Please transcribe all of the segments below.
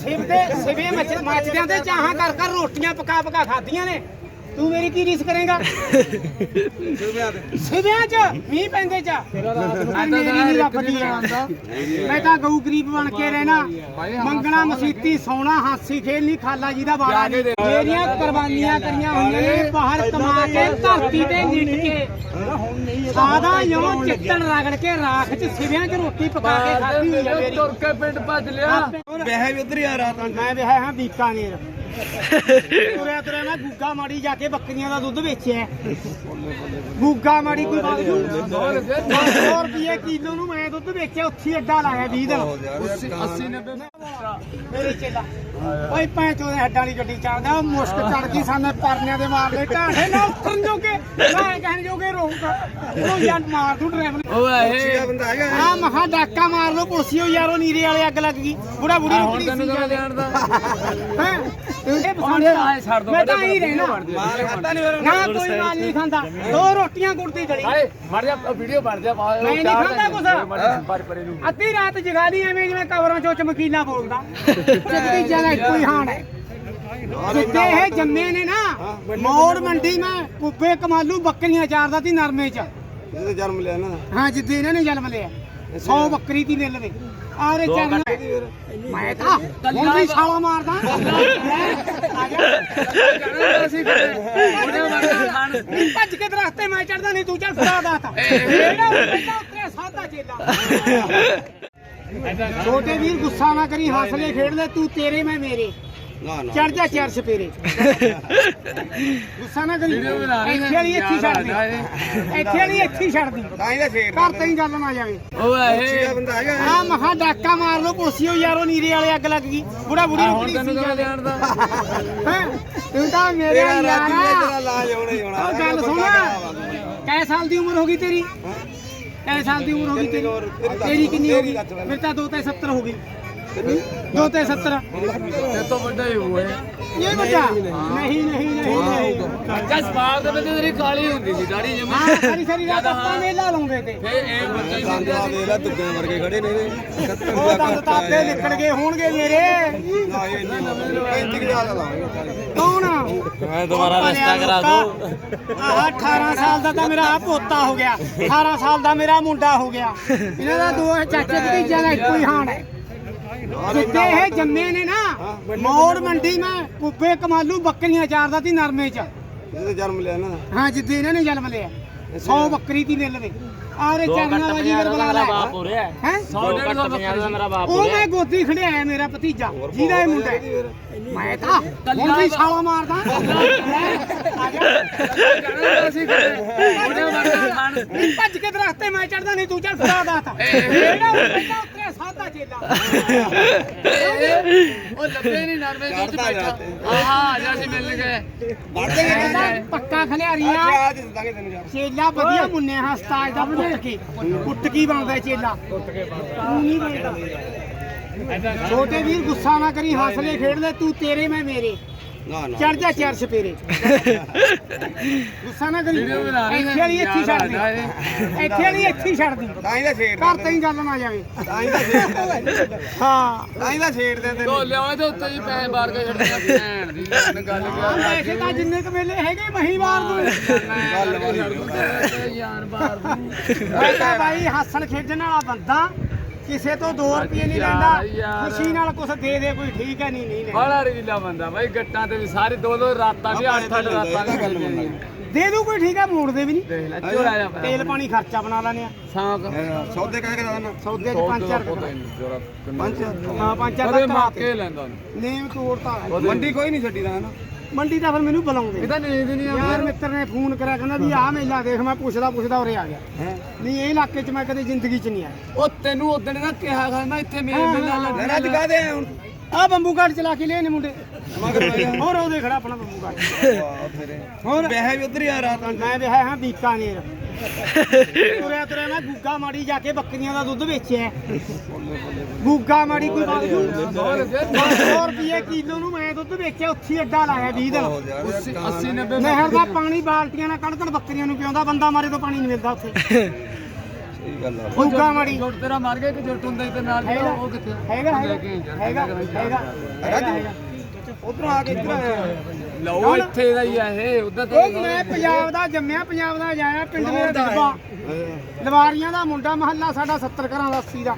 ਸਿਵ ਦੇ ਸਿਵੇ ਮੱਚਦਿਆਂ ਤੇ ਚਾਹਾਂ ਕਰ ਕਰ ਰੋਟੀਆਂ ਪਕਾ ਪਕਾ ਖਾਧੀਆਂ ਨੇ। ਤੂੰ ਮੇਰੀ ਕੀ ਰੀਸ ਕਰੇਗਾ? ਸਿਵਿਆਂ ਚ ਮੀਂਹ ਪੈਂਦੇ ਚ। ਮੇਰੀ ਨਹੀਂ ਮੈਂ ਤਾਂ ਗਊ ਗਰੀਬ ਬਣ ਕੇ ਰਹਿਣਾ। ਮੰਗਣਾ ਮਸੀਤੀ ਸੋਨਾ ਹਾਸੀ ਖੇਲਣੀ ਖਾਲਾ ਜੀ ਦਾ ਬਾੜਾ ਨਹੀਂ ਜਿਹੜੀਆਂ ਕੁਰਬਾਨੀਆਂ ਕਰੀਆਂ ਹੋਈਆਂ ਨੇ ਬਾਹਰ ਕਮਾ ਕੇ ਧਰਤੀ ਤੇ ਨਿੱਟ ਕੇ। ਸਾਦਾ ਯੋਂ ਚਿੱਤਣ ਰਗੜ ਕੇ ਰਾਖ ਚ ਸਿਵਿਆਂ ਚ ਰੋਟੀ ਪਕਾ ਕੇ ਖਾਧੀ ਹੋਈ ਆ ਮੇਰੀ। ਤੁਰ ਕੇ ਪਿੰਡ ਭੱਜ ਲਿਆ। ਵੈਸੇ ਵੀ ਉਧਰ ਹੀ ਆ ਰਾਤ ਮੈਂ ਵਿਆਹ ਹਾਂ ਬੀਕਾਨੇਰ। ਤੁਰਿਆ ਤੁਰਿਆ ਮੈਂ ਗੁੱਗਾ ਮਾੜੀ ਜਾ ਕੇ ਬੱਕਰੀਆਂ ਦਾ ਦੁੱਧ ਵੇਚਿਆ। ਗੁੱਗਾ ਮਾੜੀ ਕੋਈ ਬਾਤ ਨਹੀਂ 100 ਰੁਪਏ ਕਿਲੋ ਨੂੰ ਮੈਂ ਦੁੱਧ ਵੇਚਿਆ ਉੱਥੇ ਹੀ ਅੱਡਾ ਲਾਇਆ 20 ਦਿਨ 80 90 ਮੇਰੇ ਚੇਲਾ। ਓਏ ਪੈਂਚੋ ਦੇ ਹੱਡਾਂ ਵਾਲੀ ਗੱਡੀ ਚੱਲਦਾ ਉਹ ਮੁਸ਼ਕ ਚੜ ਗਈ ਸਾਨੇ ਪਰਨਿਆਂ ਦੇ ਮਾਰਦੇ ਢਾਠੇ ਨਾ ਉਤਰਨ ਜੋਗੇ। ਮੈਂ ਕਹਿਣ ਜੋਗੇ ਰੋਊਗਾ। ਉਹ ਯਾਰ ਮਾਰ ਦੂ ਡਰਾਈਵਰ ਓਏ ਇਹ। ਆ ਮਹਾ ਡਾਕਾ ਮਾਰ ਲੋ ਪੁਲਸੀਓ ਯਾਰੋ ਨੀਰੇ ਵਾਲੇ ਅੱਗ ਲੱਗ ਗਈ। ਬੁੜਾ ਬੁੜੀ ਨੂੰ ਹੁਣ ਪੁਲਿਸ। ਲੈਣ ਦਾ ਹੈਂ? ਇਹ ਪਸੰਦ ਆਏ ਛੱਡ ਦੋ ਮੈਂ ਤਾਂ ਹੀ ਰਹਿਣਾ। ਨਾ ਕੋਈ ਮਾਲ ਨਹੀਂ ਖਾਂਦਾ। ਦੋ ਰੋਟੀਆਂ ਗੁੜਦੀ ਗਲੀ ਹਾਏ ਮਰ ਜਾ ਵੀਡੀਓ ਬਣ ਜਾ ਪਾ ਮੈਂ ਨਹੀਂ ਖਾਂਦਾ ਕੁਛ। ਪਰ ਪਰੇ ਨੂੰ। ਅੱਧੀ ਰਾਤ ਜਗਾ ਲਈ ਐਵੇਂ ਜਿਵੇਂ ਕਬਰਾਂ ਚੋਂ ਚਮਕੀਲਾ ਬੋਲਦਾ। ਜਗਦੀ ਜਗ੍ਹਾ ਇੱਕੋ ਹੀ ਹਾਣ ਹੈ। ਜਿੱਦੇ ਇਹ ਜੰਮੇ ਨੇ ਨਾ। ਮੋੜ ਮੰਡੀ ਮੈਂ ਕੁੱਬੇ ਕਮਾਲੂ ਬੱਕਰੀਆਂ ਚਾਰਦਾ ਤੀ ਨਰਮੇ ਚ। ਇਹਦਾ ਜਨਮ ਲਿਆ ਨਾ ਹਾਂ ਜਿੱਦੇ ਇਹਨਾਂ ਨੇ ਜਨਮ ਲਿਆ। 100 ਬੱਕਰੀ ਦੀ ਮਿਲ ਵੇ ਆਰੇ ਚਰਨ ਮੈਂ ਤਾਂ ਛਾਲਾ ਮਾਰਦਾ। ਭੱਜ ਕੇ ਦਰਖਤੇ ਮੈਂ ਚੜਦਾ ਨਹੀਂ ਤੂੰ। ਸਾਦਾ ਚੇਲਾ। ਛੋਟੇ ਵੀਰ ਗੁੱਸਾ ਨਾ ਕਰੀ ਹੌਸਲੇ ਖੇਡ ਲੈ ਤੂੰ ਤੇਰੇ ਮੈਂ ਮੇਰੇ। ਨਾ ਨਾ ਚੜ ਜਾ ਚਰਚ ਪੇਰੇ ਗੁੱਸਾ ਨਾ ਕਰੀ। ਇੱਥੇ ਵਾਲੀ ਇੱਥੇ ਹੀ ਛੱਡ ਦੇ। ਇੱਥੇ ਵਾਲੀ ਇੱਥੇ ਹੀ ਛੱਡ ਦੀ। ਤਾਂ ਇਹਦਾ ਛੇੜ ਘਰ ਤੇ ਹੀ ਗੱਲ ਨਾ ਜਾਵੇ। ਓਏ ਇਹ। ਬੰਦਾ ਹੈਗਾ ਆ ਮਹਾ ਡਾਕਾ ਮਾਰ ਲੋ ਪੁਲਸੀਓ ਯਾਰੋ ਨੀਰੇ ਵਾਲੇ ਅੱਗ ਲੱਗ ਗਈ। ਬੁੜਾ ਬੁੜੀ ਨੂੰ ਹੁਣ ਤੈਨੂੰ। ਲੈਣ ਦਾ ਹੈਂ? ਤੂੰ ਤਾਂ ਮੇਰੇ ਯਾਰ। ਤੇਰਾ ਲਾਜ ਹੋਣਾ ਹੀ ਹੋਣਾ। ਉਹ ਗੱਲ ਸੁਣ। ਕੈ ਸਾਲ ਦੀ ਉਮਰ ਹੋ ਗਈ ਤੇਰੀ? ਕੈ ਸਾਲ ਦੀ ਉਮਰ ਹੋ ਗਈ ਤੇਰੀ ਤੇਰੀ? ਕਿੰਨੀ ਹੋ ਗਈ? ਮੇਰੇ ਤਾਂ 2 ਤੇ 70 ਹੋ ਗਈ। 2 ਤੇ 70 ਤੇ ਤੋਂ ਵੱਡਾ ਹੀ ਹੋਏ ਇਹ ਬੱਚਾ ਨਹੀਂ ਨਹੀਂ ਨਹੀਂ ਨਹੀਂ। ਅੱਛਾ ਸਵਾਲ ਦੇ ਬੰਦੇ ਤੇਰੀ ਕਾਲੀ ਹੁੰਦੀ ਸੀ ਦਾੜੀ ਜਮਾ ਹਾਂ ਸਾਰੀ ਸਾਰੀ ਰਾਤ ਆਪਾਂ ਮੇਲਾ ਲਾਉਂਦੇ ਤੇ। ਫੇ ਇਹ ਬੱਚਾ ਹੀ ਦੰਦ ਆ ਦੇ ਲੈ ਦੁੱਗੇ ਵਰਗੇ ਖੜੇ ਨੇ ਇਹਦੇ ਉਹ ਦੰਦ ਤਾਪੇ ਨਿਕਲ ਗਏ ਹੋਣਗੇ ਮੇਰੇ। ਨਾ ਇਹ ਨਹੀਂ 35 ਹਜ਼ਾਰ ਲਾਵਾਂਗੇ। ਕੌਣ ਮੈਂ ਦੁਬਾਰਾ ਰਿਸ਼ਤਾ ਕਰਾ ਦੋ ਆਹ 18 ਸਾਲ ਦਾ ਤਾਂ ਮੇਰਾ ਆਹ ਪੋਤਾ ਹੋ ਗਿਆ। 18 ਸਾਲ ਦਾ ਮੇਰਾ ਮੁੰਡਾ ਹੋ ਗਿਆ। ਇਹਨਾਂ ਦਾ ਦੋ ਚਾਚੇ ਭਤੀਜਿਆਂ ਦਾ ਇੱਕੋ ਹੀ ਹਾਣ ਹੈ। ਜਿੱਦੇ ਇਹ ਜੰਮੇ ਨੇ ਨਾ। ਮੋੜ ਮੰਡੀ ਮੈਂ ਕੁੱਬੇ ਕਮਾਲੂ ਬੱਕਰੀਆਂ ਚਾਰਦਾ ਤੀ ਨਰਮੇ ਚ। ਇਹਦਾ ਜਨਮ ਲਿਆ ਨਾ ਹਾਂ ਜਿੱਦੇ ਇਹਨਾਂ ਨੇ ਜਨਮ ਲਿਆ। 100 ਬੱਕਰੀ ਦੀ ਮਿਲ ਵੇ ਆਰੇ ਚਰਨਾ ਵਾਜੀ ਕਰ ਬੁਲਾ ਲੈ ਹੈ। 100 150 ਬੱਕਰੀ ਮੇਰਾ ਬਾਪ ਉਹ ਮੈਂ ਗੋਦੀ ਖੜਿਆ ਮੇਰਾ ਭਤੀਜਾ। ਜਿਹਦਾ ਇਹ ਮੁੰਡਾ ਹੈ। ਮੈਂ ਤਾਂ ਹੁਣ ਵੀ ਛਾਲਾ ਮਾਰਦਾ। ਭੱਜ ਕੇ ਦਰਖਤੇ ਮੈਂ ਚੜਦਾ ਨਹੀਂ ਤੂੰ ਚੱਲ ਫੜਾ ਦਾਤਾ। ਇਹਦਾ ਉੱਤੇ ਉੱਤੇ ਸਾਦਾ ਚੇਲਾ। ਉਹ ਲੱਭੇ ਨਹੀਂ ਨਰਮੇ ਦੁੱਧ ਬੈਠਾ। ਆਹਾ ਅੱਜ ਅਸੀਂ ਮਿਲ ਗਏ। ਵੜਦੇ ਮੈਂ ਤਾਂ ਪੱਕਾ ਖਲਿਆਰੀਆਂ ਚੇਲਾ ਵਧੀਆ ਮੁੰਨੇ ਹਸਤਾਜ ਦਾ ਪੁੱਟ ਕੀ। ਪੁੱਟ ਕੀ ਬਣਦਾ ਚੇਲਾ। ਤੂੰ ਨਹੀਂ ਬਣਦਾ। ਛੋਟੇ ਵੀਰ ਗੁੱਸਾ ਨਾ ਕਰੀ ਹੌਸਲੇ ਖੇਡ ਲੈ ਤੂੰ ਤੇਰੇ ਮੈਂ ਮੇਰੇ। ਨਾ ਨਾ ਚੜ ਜਾ ਚਰਚ ਪੇਰੇ ਗੁੱਸਾ ਨਾ ਕਰੀ। ਵੀਡੀਓ ਬਣਾ ਰਹੇ ਨੇ, ਇੱਥੇ ਵਾਲੀ ਇੱਥੇ ਹੀ ਛੱਡ ਦੀ ਯਾਦ ਆਉਂਦਾ ਇੱਥੇ ਵਾਲੀ ਇੱਥੇ ਹੀ ਛੱਡ ਦੀ ਤਾਂ ਇਹਦਾ ਛੇੜ ਘਰ ਤੇ ਹੀ ਗੱਲ ਨਾ ਜਾਵੇ। ਤਾਂ ਇਹਦਾ ਛੇੜ ਹਾਂ। ਤਾਂ ਇਹਦਾ ਛੇੜ ਦੇ ਤੋ ਤੈਨੂੰ ਲਿਆਓ ਤੇ ਉੱਤੇ ਜੀ ਪੈਸੇ ਮਾਰ ਕੇ ਛੱਡਣਾ ਭੈਣ ਦੀ ਜਾਨ ਗੱਲ ਹਾਂ, ਪੈਸੇ ਤਾਂ ਜਿੰਨੇ ਕ ਮੇਲੇ ਹੈਗੇ ਮਹੀ ਮਾਰ ਦੂੰ ਗੱਲ ਮਾਰੀ ਯਾਰ ਬਾਰ ਦੂੰ ਮੈਂ ਤਾਂ ਬਾਈ ਹੱਸਣ ਖੇਡਣ ਵਾਲਾ ਬੰਦਾ। ਕਿਸੇ ਤੋਂ 2 ਰੁਪਏ ਨਹੀਂ ਲੈਂਦਾ। ਖੁਸ਼ੀ ਨਾਲ ਕੁਝ ਦੇ ਦੇ ਕੋਈ ਠੀਕ ਹੈ ਨਹੀਂ ਨਹੀਂ ਲੈਂਦਾ। ਬੜਾ ਰੀਲਾ ਬੰਦਾ ਬਾਈ ਗੱਟਾਂ ਤੇ ਵੀ ਸਾਰੇ ਦੋ ਦੋ ਰਾਤਾਂ ਵੀ ਅੱਠ ਅੱਠ ਰਾਤਾਂ ਵੀ ਗੱਲ ਦੇ। ਦੂ ਕੋਈ ਠੀਕ ਹੈ ਮੋੜ ਦੇ ਵੀ ਨਹੀਂ। ਦੇਖ ਲੈ ਚੋਰਾ ਜਾ ਤੇਲ ਪਾਣੀ ਖਰਚਾ ਬਣਾ ਲੈਣੇ ਆ। ਸਾਂਕ। ਸੌਦੇ ਕਹਿ ਕੇ ਦਾਣਾ ਸੌਦੇ ਚ 5 ਰੁਪਏ ਪੰਜ ਹਾਂ 5 ਕਦੇ ਰੁਪਏ ਮਾਕੇ ਲੈਂਦਾ ਨੇਮ ਤੋੜਤਾ। ਮੰਡੀ ਕੋਈ ਨਹੀਂ ਛੱਡੀ ਦਾ ਹਨਾ? ਮੰਡੀ ਤਾਂ ਫਿਰ ਮੈਨੂੰ ਬੁਲਾਉਂਦੇ ਇਹਦਾ ਨੀਂਦ ਨਹੀਂ ਯਾਰ ਮਿੱਤਰ ਨੇ ਫੋਨ ਕਰਿਆ ਕਹਿੰਦਾ ਵੀ ਆਹ ਮੇਲਾ ਦੇਖ ਮੈਂ ਪੁੱਛਦਾ ਪੁੱਛਦਾ ਉਰੇ ਆ ਗਿਆ। ਨਹੀਂ ਇਹ ਇਲਾਕੇ 'ਚ ਮੈਂ ਕਦੇ ਜ਼ਿੰਦਗੀ 'ਚ ਨਹੀਂ ਆਇਆ। ਉਹ ਤੈਨੂੰ ਉਦੋਂ ਦਾ ਕਿਹਾ ਖਾ ਮੈਂ ਇੱਥੇ ਮੇਲਾ ਲੱਗਣਾ ਅੱਜ ਕਾਹਦੇ ਆ ਹੁਣ? ਆ ਬੰਬੂ ਘਾਟ ਚਲਾ ਕੇ ਲਿਆ ਨੇ ਮੁੰਡੇ। ਹੋਰ ਉਹਦੇ ਖੜਾ ਆਪਣਾ ਬੰਬੂ ਘਾਟ। ਵਾਹ ਤੇਰੇ ਹੋਰ? ਵੈਸੇ ਵੀ ਉਧਰ ਹੀ ਆ ਰਾਤ ਮੈਂ ਵਿਆਹ ਹਾਂ ਬੀਕਾਨੇਰ ਤੁਰਿਆ ਤੁਰਿਆ ਮੈਂ ਗੁੱਗਾ ਮਾੜੀ ਜਾ ਕੇ ਬੱਕਰੀਆਂ ਦਾ ਦੁੱਧ ਵੇਚਿਆ। ਗੁੱਗਾ ਮਾੜੀ ਕੋਈ ਬਾਤ ਨਹੀਂ 100 ਰੁਪਏ ਕਿਲੋ ਨੂੰ ਮੈਂ ਦੁੱਧ ਵੇਚਿਆ ਉੱਥੇ ਅੱਡਾ ਲਾਇਆ 20 ਦਿਨ। ਬਹੁਤ ਯਾਰ 80 90 ਨਹਿਰ ਦਾ ਪਾਣੀ ਬਾਲਟੀਆਂ ਨਾਲ ਕੱਢ ਕੱਢ ਬੱਕਰੀਆਂ ਨੂੰ ਪਿਆਉਂਦਾ ਬੰਦਾ ਮਾਰੇ ਤੋਂ ਪਾਣੀ ਨਹੀਂ ਮਿਲਦਾ ਉੱਥੇ। ਸਹੀ ਗੱਲ ਆ। ਫੁੱਗਾ ਮਾੜੀ। ਜੁੱਟ ਤੇਰਾ ਮਰ ਗਿਆ ਕਿ ਜੁੱਟ ਹੁੰਦਾ ਤੇ ਨਾਲ ਹੈਗਾ। ਉਹ ਕਿੱਥੇ ਹੈਗਾ ਲੈ ਕੇ ਹੈਗਾ ਆਈ ਯਾਰ, ਹੈਗਾ ਹੈਗਾ। ਹੈਗਾ। ਉਧਰੋਂ ਆ ਕੇ ਇੱਧਰ ਆਇਆ ਲਓ ਇੱਥੇ ਦਾ ਹੀ ਆ ਇਹ ਉਧਰ ਉਹ ਮੈਂ ਪੰਜਾਬ ਦਾ ਜੰਮਿਆ ਪੰਜਾਬ ਦਾ ਜਾਇਆ ਪਿੰਡ ਮੇਰਾ ਦਰਬਾ ਲਵਾਰੀਆਂ ਦਾ ਮੁੰਡਾ ਮਹੱਲਾ ਸਾਡਾ 70 ਘਰਾਂ ਦਾ 80 ਦਾ।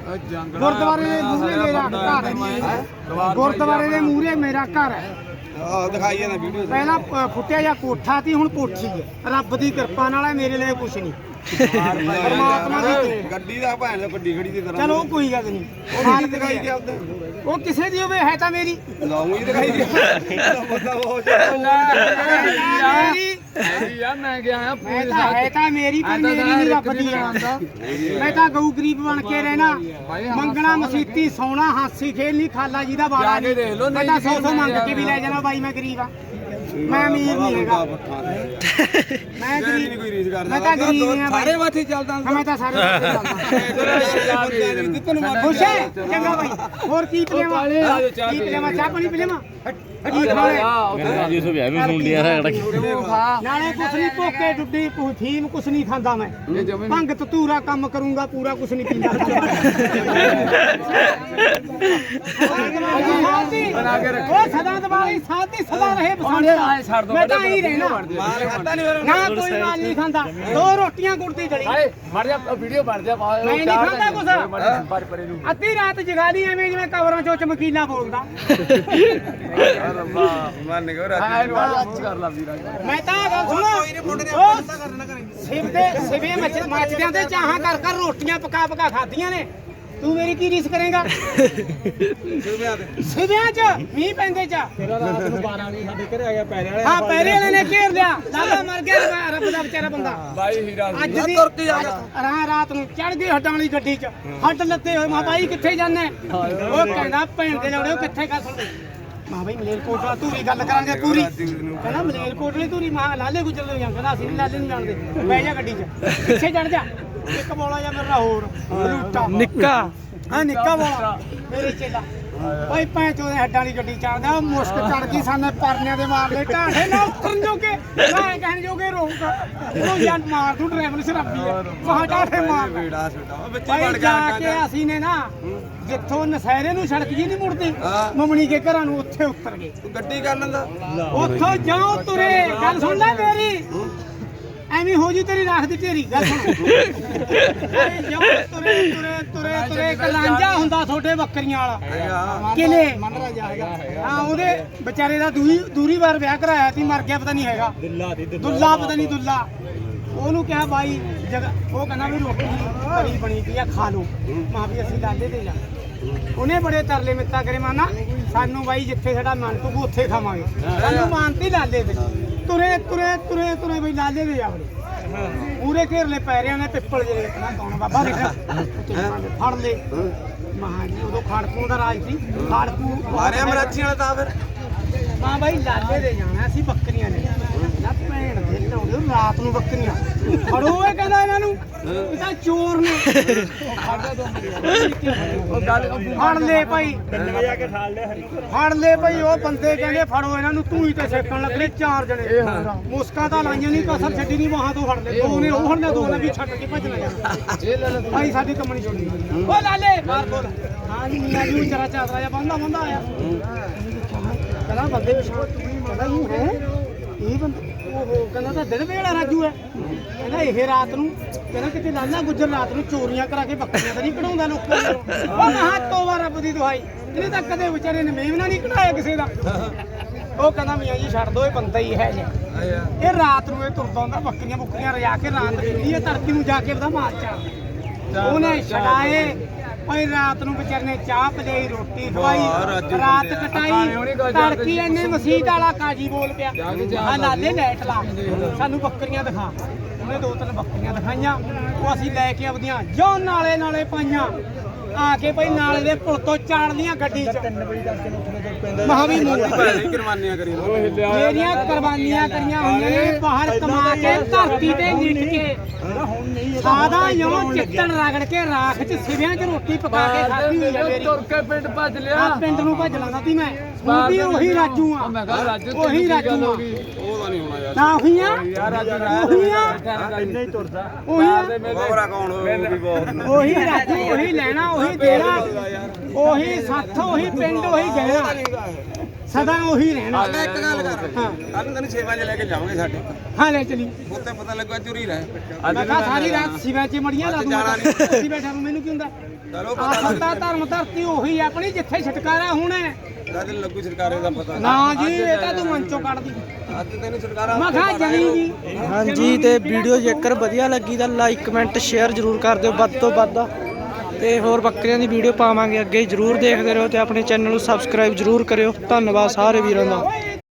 ਗੁਰਦੁਆਰੇ ਦੇ ਮੂਹਰੇ ਮੇਰਾ ਘਰ ਹੈ। ਗੁਰਦੁਆਰੇ ਦੇ ਮੂਹਰੇ ਮੇਰਾ ਘਰ ਹੈ। ਆਹ ਦਿਖਾਈ ਜਾਂਦਾ ਵੀਡੀਓ ਪਹਿਲਾਂ ਫੁੱਟਿਆ ਜਾਂ ਕੋਠਾ ਸੀ ਹੁਣ ਕੋਠੀ ਹੈ। ਰੱਬ ਦੀ ਕਿਰਪਾ ਨਾਲ ਹੈ, ਮੇਰੇ ਲਈ ਕੁਛ ਨਹੀਂ। ਪਰਮਾਤਮਾ ਦੀ ਦੇਣ। ਗੱਡੀ ਦਾ ਭੈਣ ਦਾ ਗੱਡੀ ਖੜੀ ਦੀ ਤਰ੍ਹਾਂ। ਚਲੋ ਕੋਈ ਗੱਲ ਨਹੀਂ। ਉਹ ਵੀ ਦਿਖਾਈ ਗਿਆ ਉੱਤੇ ਉਹ ਕਿਸੇ ਦੀ ਹੋਵੇ ਹੈ ਤਾਂ ਮੇਰੀ। ਲਾਉਂ ਹੀ ਦਿਖਾਈ। ਗਿਆ ਬੰਦਾ ਬਹੁਤ ਮੇਰੀ ਯਾਰ ਮੈਂ ਗਿਆ ਆ ਮੈਂ ਤਾਂ ਹੈ ਤਾਂ ਮੇਰੀ ਪਰ ਮੇਰੀ ਨਹੀਂ ਰੱਬ ਦੀ। ਹੈ। ਮੈਂ ਤਾਂ ਗਊ ਗਰੀਬ ਬਣ ਕੇ ਰਹਿਣਾ। ਮੰਗਣਾ ਮਸੀਤੀ ਸੋਨਾ ਹਾਸੀ ਖੇਲਣੀ ਖਾਲਾ ਜੀ ਦਾ ਬਾੜਾ ਲਓ, ਮੈਂ ਨਹੀਂ ਤਾਂ 100 ਜੀ, ਮੰਗ ਕੇ ਵੀ ਲੈ ਜਾਣਾ ਬਾਈ ਮੈਂ ਗਰੀਬ ਆ। ਮੈਂ ਅਮੀਰ ਨਹੀਂ ਹੈਗਾ। ਮੈਂ ਨਹੀਂ ਗਰੀਬ ਕੋਈ ਰੀਸ ਕਰਦਾ। ਮੈਂ ਤਾਂ ਗਰੀਬ ਹਾਂ ਸਾਰੇ ਵਾਥੇ ਚੱਲਦਾ ਮੈਂ ਤਾਂ ਸਾਰੇ ਪਾਸੇ ਚੱਲਦਾ। ਖੁਸ਼ ਹੈ? ਚੰਗਾ ਬਾਈ। ਹੋਰ ਕੀ ਪਲੇਵਾ ਕੀ ਪਲੇਵਾ ਚਾਹ ਪਾਣੀ ਪਲੇਵਾ ਜੀ ਸੋ ਵਿਆਹ ਵੀ ਸੁਣ ਲਿਆ ਹੈ ਨਾਲੇ ਕੁਛ ਨਹੀਂ ਭੋਕੇ ਡੁੱਡੀ ਕੋਈ ਫੀਮ ਕੁਛ ਨਹੀਂ ਖਾਂਦਾ ਮੈਂ। ਭੰਗ ਤਤੂਰਾ ਕੰਮ ਕਰੂੰਗਾ ਪੂਰਾ ਕੁਛ ਨਹੀਂ ਪੀਂਦਾ। ਬਣਾ ਕੇ ਰੱਖੋ। ਉਹ ਸਦਾ ਦਵਾਲੀ ਸਾਥੀ ਸਦਾ ਰਹੇ ਆਏ ਛੱਡ ਪਸੰਦ ਦਿਓ, ਮੈਂ ਤਾਂ ਹੀ ਰਹਿਣਾ। ਮਾਲ ਖਾਦਾ ਨਹੀਂ ਫਿਰ ਨਾ ਕੋਈ ਮਾਲ ਨਹੀਂ ਖਾਂਦਾ। ਦੋ ਰੋਟੀਆਂ ਗੁੜਦੀ ਜੜੀ ਹਾਏ ਮਰ ਜਾ ਵੀਡੀਓ ਬਣ ਜਾ ਪਾ ਮੈਂ ਨਹੀਂ ਖਾਂਦਾ ਕੁਛ। ਪਰ ਪਰੇ ਨੂੰ ਅੱਧੀ ਰਾਤ ਜਗਾ ਲਈ ਐਵੇਂ ਜਿਵੇਂ ਕਬਰਾਂ ਚੋਂ ਚਮਕੀਲਾ ਬੋਲਦਾ। ਮੰਨ ਕੇ ਹਾਏ ਰਾਜੀ ਮੂੰਹ ਕਰ ਲਾ ਵੀਰਾ ਮੈਂ ਤਾਂ ਗੱਲ ਸੁਣੋ ਉਹ ਸਿਵ ਦੇ ਸਿਵੇ ਮੱਚ ਮੱਚਦਿਆਂ ਦੇ ਚਾਹਾਂ ਕਰ ਕਰ ਰੋਟੀਆਂ ਪਕਾ ਪਕਾ ਖਾਧੀਆਂ ਨੇ। ਤੂੰ ਮੇਰੀ ਕੀ ਰੀਸ ਕਰੇਗਾ? ਸਿਵਿਆਂ ਚ ਮੀਂਹ ਪੈਂਦੇ ਚ। ਤੇਰਾ ਰਾਤ ਨੂੰ 12 ਵਜੇ ਸਾਡੇ ਘਰੇ ਆ ਗਿਆ ਪੈਰੇ ਵਾਲੇ ਹਾਂ ਪਹਿਰੇ ਵਾਲੇ ਨੇ ਘੇਰ ਲਿਆ। ਲਾਲਾ ਮਰ ਗਿਆ ਰੱਬ ਦਾ ਵਿਚਾਰਾ ਬੰਦਾ। ਬਾਈ ਹੀਰਾ ਅੱਜ ਦੀ ਰਾਂ ਰਾਤ ਨੂੰ ਚੜ ਗਈ ਹੱਡਾਂ ਵਾਲੀ ਗੱਡੀ 'ਚ। ਹੱਡ ਲੱਤੇ ਹੋਏ ਮਾਂ ਬਾਈ ਕਿੱਥੇ ਜਾਂਦੇ? ਉਹ ਕਹਿੰਦਾ ਭੈਣ ਦੇ ਲਾਉਣੇ ਉਹ ਕਿੱਥੇ ਕਰ ਸਕਦੇ ਮਾਂ ਬਾਈ ਮਲੇਰਕੋਟਲਾ ਧੂਰੀ ਗੱਲ ਕਰਾਂਗੇ ਪੂਰੀ। ਕਹਿੰਦਾ ਮਲੇਰਕੋਟਲੇ ਧੂਰੀ ਮਾਂ ਲਾਲੇ ਗੁਜਰ ਲਈ ਕਹਿੰਦਾ ਅਸੀਂ ਨੀ ਲਾਲੇ ਨੂੰ ਜਾਣਦੇ। ਬਹਿ ਜਾ ਗੱਡੀ 'ਚ। ਪਿੱਛੇ ਚੜ ਜਾ। ਇੱਕ ਬੋਲਾ ਜਾਂ ਮੇਰਾ ਹੋਰ ਲੂਟਾ ਨਿੱਕਾ। ਹਾਂ ਨਿੱਕਾ ਬੋਲਾ। ਮੇਰੇ ਚੇਲਾ। ਓਏ ਭੈਣ ਚੋਦੇ ਹੱਡਾਂ ਵਾਲੀ ਗੱਡੀ ਚੱਲਦਾ ਉਹ ਮੁਸ਼ਕ ਚੜ ਗਈ ਸਾਨੇ ਪਰਨਿਆਂ ਦੇ ਮਾਰਲੇ ਢਾਠੇ ਨਾ ਉਤਰਨ ਜੋਗੇ। ਨਾ ਕਹਿਣ ਜੋਗੇ ਰੋਕ ਉਹ ਜਾਂ ਮਾਰ ਦੂ ਡਰਾਈਵਰ ਸ਼ਰਾਬੀ ਹੈ ਮਹਾ ਢਾਠੇ ਮਾਰ। ਬੇੜਾ ਛੋਟਾ ਭਾਈ ਵੜ ਜਾ ਗਿਆ ਕੇ ਅਸੀਂ ਨੇ ਨਾ ਜਿੱਥੋਂ ਨਸੈਰੇ ਨੂੰ ਸੜਕ ਜੀ ਨਹੀਂ ਮੁੜਦੀ ਹਾਂ। ਮਮਣੀ ਕੇ ਘਰਾਂ ਨੂੰ ਉੱਥੇ ਉਤਰ ਗਏ। ਤੂੰ ਗੱਡੀ ਕਰ ਲੈਂਦਾ। ਉੱਥੋਂ ਜਾਓ ਤੁਰੇ ਗੱਲ ਸੁਣ ਲੈ ਮੇਰੀ। ਐਵੇਂ ਹੋ ਜੀ ਤੇਰੀ ਰਾਖ ਦੀ ਢੇਰੀ ਗੱਲ ਸੁਣ। ਤੁਰੇ ਤੁਰੇ ਤੁਰੇ ਤੁਰੇ ਕਲਾਂਜਾ ਹੁੰਦਾ ਤੁਹਾਡੇ ਬੱਕਰੀਆਂ ਵਾਲਾ। ਹੈਗਾ। ਕਿਲੇ ਹਾਂ ਉਹਦੇ ਵਿਚਾਰੇ ਦਾ ਦੂਰੀ ਦੂਰੀ ਵਾਰ ਵਿਆਹ ਕਰਾਇਆ ਸੀ ਮਰ ਗਿਆ ਪਤਾ ਨਹੀਂ ਹੈਗਾ। ਦੁੱਲਾ ਦੀ ਦੁੱਲਾ। ਪਤਾ ਨਹੀਂ ਦੁੱਲਾ। ਉਹਨੂੰ ਕਿਹਾ ਬਾਈ ਜਗਾ ਉਹ ਕਹਿੰਦਾ ਵੀ ਰੋਟੀ ਬਣੀ ਪਈ ਆ ਖਾ ਲਓ। ਮਾਂ ਵੀ ਅਸੀਂ ਲਾਲੇ ਤੇ ਜਾ। ਉਹਨੇ ਬੜੇ ਤਰਲੇ ਮਿੱਤਾ ਕਰੇ ਮਾਨਾ। ਸਾਨੂੰ ਬਾਈ ਜਿੱਥੇ ਸਾਡਾ ਮਨ ਟੁਕੂ ਉੱਥੇ ਖਾਵਾਂਗੇ। ਸਾਨੂੰ ਮਾਨਤੀ ਲਾਲੇ ਤੇ। ਤੁਰੇ ਤੁਰੇ ਤੁਰੇ ਤੁਰੇ ਬਈ ਲਾਲੇ ਦੇ ਜਾਵੜੇ ਪੂਰੇ ਘੇਰਲੇ ਪੈ ਰਿਆਂ ਨੇ ਪਿੱਪਲ ਜਿਹੜੇ ਨਾ ਕੌਣ ਬਾਬਾ ਦੇਖ ਫੜ ਲੈ। ਮਹਾਂ ਜੀ ਉਦੋਂ ਖਾੜਕੂ ਦਾ ਰਾਜ ਸੀ। ਖਾੜਕੂ ਮਾਰਿਆ ਮਰਾਠੀ ਵਾਲਾ ਤਾਂ ਫਿਰ। ਮਾਂ ਬਾਈ ਲਾਲੇ ਦੇ ਜਾਣਾ ਅਸੀਂ ਬੱਕਰੀਆਂ ਨੇ। ਨਾ ਭੈਣ ਦੇ ਲਾਉਂਦੇ ਉਹ ਰਾਤ ਨੂੰ ਬੱਕਰੀਆਂ। ਫੜੋ ਇਹ ਕਹਿੰਦਾ ਇਹਨਾਂ ਨੂੰ। ਇਹ ਤਾਂ ਚੋਰ ਨੇ। ਉਹ ਗੱਲ ਫੜ ਲੈ ਭਾਈ। ਜਾ ਕੇ ਠਾਲ ਲਿਆ ਫੜ ਲੈ ਭਾਈ ਉਹ ਬੰਦੇ ਕਹਿੰਦੇ ਫੜੋ ਇਹਨਾਂ ਨੂੰ ਤੂੰ ਹੀ ਤੇ ਸੇਕਣ ਲੱਗਣੇ ਚਾਰ ਜਣੇ। ਮੁਸਕਾ ਤਾਂ ਲਾਈਆਂ ਨਹੀਂ ਕਸਰ ਛੱਡੀ ਨਹੀਂ ਵਾਹਾਂ ਤੋਂ ਫੜ ਲੈ। ਦੋ ਨੇ ਉਹ ਫੜਨੇ ਦੋ ਨੇ ਵੀ ਛੱਡ ਕੇ ਭੱਜਣਾ ਯਾਰ ਇਹ ਲੈ ਲੈ ਭਾਈ ਸਾਡੀ ਕੰਮਣੀ ਛੋੜੀ ਓ ਲਾਲੇ ਬਾਹਰ ਬੋਲ ਹਾਂ ਜੀ ਮੀਆਂ ਜੀ ਵਿਚਾਰਾ ਚਾਦਰਾ ਜਿਹਾ ਬੰਦਾ ਬੰਦਾ ਆਇਆ। ਕਹਿੰਦਾ ਬੰਦੇ ਵਿਸ਼ਵਾਸ ਕਹਿੰਦਾ ਇਹ ਹੈ? ਇਹ ਬੰਦਾ ਉਹ ਕਹਿੰਦਾ ਤਾਂ ਦਿਨ ਵੇਲਾ ਰਾਜੂ ਹੈ। ਕਹਿੰਦਾ ਇਹ ਰਾਤ ਨੂੰ ਕਹਿੰਦਾ ਕਿਤੇ ਲਾਲਾ ਗੁੱਜਰ ਰਾਤ ਨੂੰ ਚੋਰੀਆਂ ਕਰਾ ਕੇ ਬੱਕਰੀਆਂ ਤਾਂ ਨਹੀਂ ਕਢਾਉਂਦਾ ਲੋਕਾਂ ਨੂੰ। ਉਹ ਮਹਾ ਤੋਬਾ ਰੱਬ ਦੀ ਦੁਹਾਈ ਇਹਨੇ ਤਾਂ ਕਦੇ ਵਿਚਾਰੇ ਨੇ ਮੇਵਨਾ ਨਹੀਂ ਕਢਾਇਆ ਕਿਸੇ ਦਾ। ਉਹ ਕਹਿੰਦਾ ਮੀਆਂ ਜੀ ਛੱਡ ਦੋ ਇਹ ਬੰਦਾ ਹੀ ਹੈ ਜੀ ਇਹ ਰਾਤ ਨੂੰ ਇਹ ਤੁਰਦਾ ਹੁੰਦਾ ਬੱਕਰੀਆਂ ਬੁੱਕਰੀਆਂ ਰਜਾ ਕੇ ਰਾਤ ਨੂੰ ਇਹ ਤੜਕੀ ਨੂੰ ਜਾ ਕੇ ਉਹਦਾ ਮਾਲ ਚਾਰ ਉਹਨੇ ਛਡਾਏ ਭਾਈ ਰਾਤ ਨੂੰ ਵਿਚਾਰੇ ਨੇ ਚਾਹ ਪਲਾਈ ਰੋਟੀ ਖਵਾਈ ਰਾਤ। ਕਟਾਈ ਤੜਕੀ ਇਹਨੇ ਮਸੀਤ ਵਾਲਾ ਕਾਜੀ ਬੋਲ ਪਿਆ। ਆ ਲਾਲੇ ਲੈਟ ਲਾ। ਸਾਨੂੰ ਬੱਕਰੀਆਂ ਦਿਖਾ। ਉਹਨੇ ਦੋ ਤਿੰਨ ਬੱਕਰੀਆਂ ਦਿਖਾਈਆਂ। ਉਹ ਅਸੀਂ ਲੈ ਕੇ ਆਵਦੀਆਂ ਜੋ ਨਾਲੇ ਨਾਲੇ ਪਾਈਆਂ। ਆ ਕੇ ਭਾਈ ਨਾਲੇ ਦੇ ਪੁਲ ਤੋਂ ਚਾੜ ਲੀਆਂ ਗੱਡੀ 'ਚ। ਮਹਾ ਵੀ ਮੂੰਹ ਕੁਰਬਾਨੀਆਂ ਕਰੀ ਮੇਰੀਆਂ ਕੁਰਬਾਨੀਆਂ ਕਰੀਆਂ ਹੋਈਆਂ ਨੇ ਬਾਹਰ ਕਮਾ ਕੇ ਧਰਤੀ ਤੇ ਲਿਟ ਕੇ। ਸਾਦਾ ਯੋਂ ਚਿੱਤਣ ਰਗੜ ਕੇ ਰਾਖ 'ਚ ਸਿਵਿਆਂ 'ਚ ਰੋਟੀ ਪਕਾ ਕੇ ਖਾਧੀ ਹੋਈ ਆ ਮੇਰੀ। ਤੁਰ ਕੇ ਪਿੰਡ ਭੱਜ ਆ ਲਿਆ ਪਿੰਡ ਨੂੰ ਭੱਜ ਲਾਂਦਾ ਤੀ ਮੈਂ। ਉਹ ਵੀ ਉਹੀ ਰਾਜੂ ਆ। ਮੈਂ ਕਿਹਾ ਰਾਜੂ ਤੇਰੀ ਉਹੀ ਰਾਜੂ ਆ? ਉਹਦਾ ਨਹੀਂ ਹੋਣਾ ਯਾਰ। ਨਾ ਉਹੀ ਆ? ਯਾਰ ਰਾਜੂ ਉਹੀ ਆ? ਇੰਨਾ ਹੀ ਤੁਰਦਾ। ਉਹੀ ਆ? ਮੋਹਰਾ ਕੌਣ ਉਹ ਵੀ ਬਹੁਤ ਉਹੀ ਰਾਜੂ ਉਹੀ ਲੈਣਾ ਉਹੀ ਦੇਣਾ ਉਹੀ ਸੱਥ ਉਹੀ ਪਿੰਡ ਉਹੀ ਗਹਿਣਾ ਸਦਾ ਉਹੀ ਰਹਿਣਾ। ਇੱਕ ਗੱਲ ਕਰ। ਹਾਂ। ਕੱਲ ਤੈਨੂੰ 6 ਵਜੇ ਲੈ ਕੇ ਜਾਵਾਂਗੇ ਸਾਡੇ। ਹਾਂ ਲੈ ਚਲੀ। ਉੱਤੇ ਪਤਾ ਲੱਗੂਗਾ ਚੁਰੀ ਰਹਿ। ਮੈਂ ਕਿਹਾ ਸਾਰੀ ਰਾਤ ਸਿਵਾ ਚ ਮੜੀਆਂ ਲਾ ਦੂੰਗਾ। ਅਸੀਂ ਬੈਠਾ ਨੂੰ ਮੈਨੂੰ ਕੀ ਹੁੰਦਾ? ਚਲੋ ਆ ਸੱਤਾ ਧਰਮ ਧਰਤੀ ਉਹੀ ਆ ਆਪਣੀ ਜਿੱਥੇ ਛਟਕਾਰਾ ਹੋਣਾ ਹੈ। ਜਦ ਲੱਗੂ ਸਰਕਾਰੇ ਦਾ ਪਤਾ। ਨਾ ਜੀ ਇਹ ਤਾਂ ਤੂੰ ਮਨ ਚੋਂ ਕੱਢਦੀ। ਅੱਜ ਤੈਨੂੰ ਸਰਕਾਰਾਂ ਮੈਂ ਕਿਹਾ ਜਣੀ ਜੀ ਹਾਂਜੀ ਤੇ ਵੀਡੀਓ ਜੇਕਰ ਵਧੀਆ ਲੱਗੀ ਤਾਂ ਲਾਈਕ ਕਮੈਂਟ ਸ਼ੇਅਰ ਜ਼ਰੂਰ ਕਰ ਦਿਓ। ਵੱਧ ਤੋਂ ਵੱਧ ਤੇ ਹੋਰ ਬੱਕਰੀਆਂ ਦੀ ਵੀਡੀਓ ਪਾਵਾਂਗੇ, ਅੱਗੇ ਜ਼ਰੂਰ ਦੇਖਦੇ ਰਹੋ ਤੇ ਆਪਣੇ ਚੈਨਲ ਨੂੰ ਸਬਸਕ੍ਰਾਈਬ ਜ਼ਰੂਰ ਕਰਿਓ। ਧੰਨਵਾਦ ਸਾਰੇ ਵੀਰਾਂ ਦਾ।